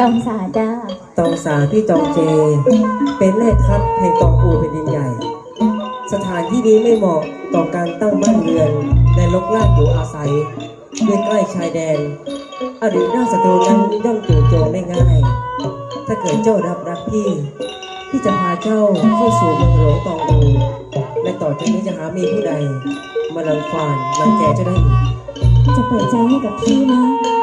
ตองสาจ้าตองสาที่จองเจ เป็นแม่ทัพแห่งตองอูแผ่นดินใหญ่ สถานที่นี้ไม่เหมาะต่อการตั้งบ้านเรือนและลกลากอยู่อาศัยด้วยใกล้ชายแดน อริราชศัตรูนั้นย่อมจู่โจมได้ง่าย ถ้าเกิดเจ้ารับรักพี่ พี่จะพาเจ้าเข้าสู่เมืองหลวงตองอูและต่อจากนี้จะหามีผู้ใด มาลังควานรังแกเจ้าได้อีกจะเปิดใจให้กับพี่นะ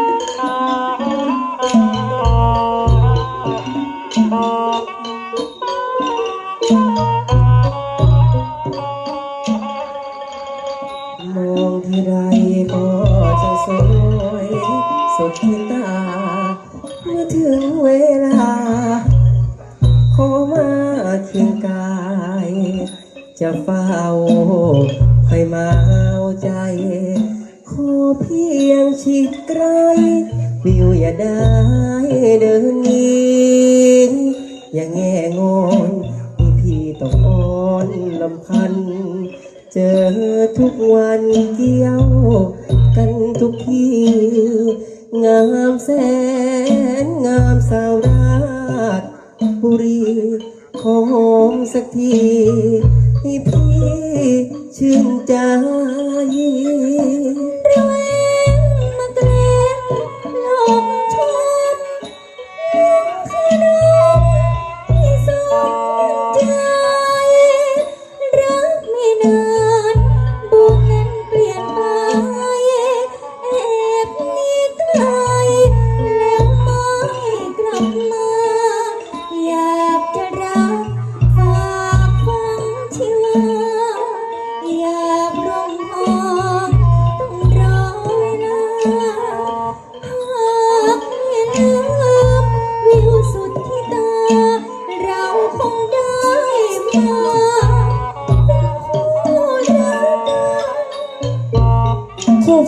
มองที่ไรก็จะสวยสุดที่ตา เมื่อถึงเวลา ขอมาเคียงกาย จะเฝ้าคอยมาเอาใจ ขอเพียงชิดไกลวิวอย่าได้เดินหนีอย่างแง่งอนพี่ต้องอ่อนลำพัน เจอทุกวันเกี่ยว กันทุกทีงามแสนงามสาวราชบุรีขอหอมสักทีให้พี่ชื่นใจ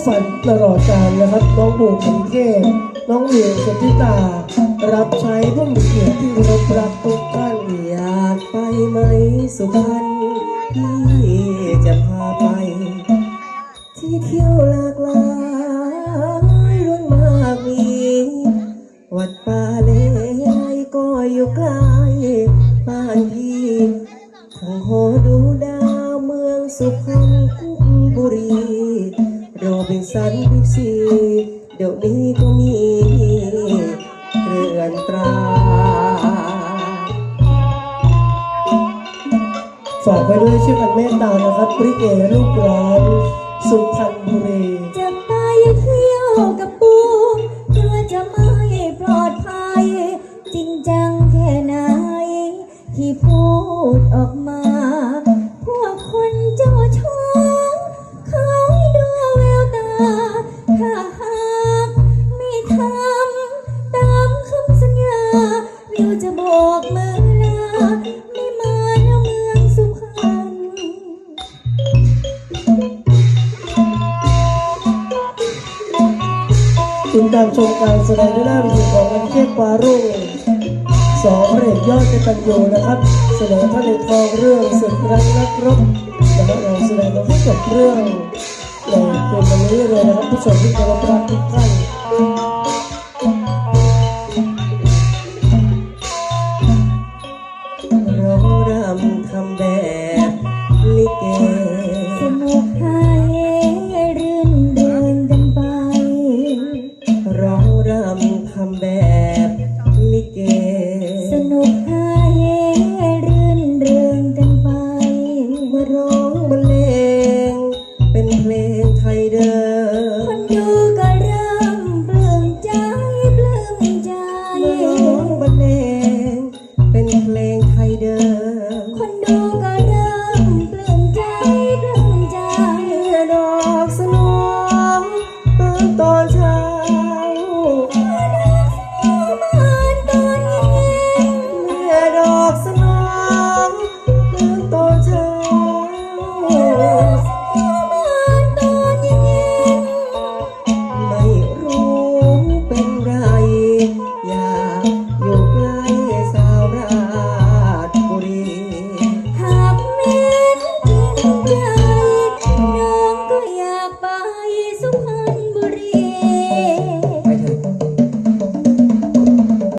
ฝันตลอดกาลนะครับ น้องบูมขุนเทพน้องเหวียวสุทธิตา รับใช้ผู้มีเกียรติที่เคารพรักทุกท่านอยากไปไหมสุพรรณ สันบิ๊กซีเดี๋ยวนี้ก็มีเรือนตราฝากไว้ด้วยชื่อพันเมตตานะครับปริเกลูกร้านสุพรรณบุรีจะไปเที่ยวกับปูกลัวจะไม่ปลอดภัย จริงจังแค่ไหนที่พูดออกมา ติดตามชมการแสดงด้วยหน้าวิธีของวันเทพปารุ่งสองพระเอกยอดกตัญญูนะครับเสนอพระเอกทองเรื่องศึกรักนักรบนะครับเราแสดงมาให้จบเรื่องในคืนวันนี้เลยนะครับผู้ชมที่เคารพรักทุกท่าน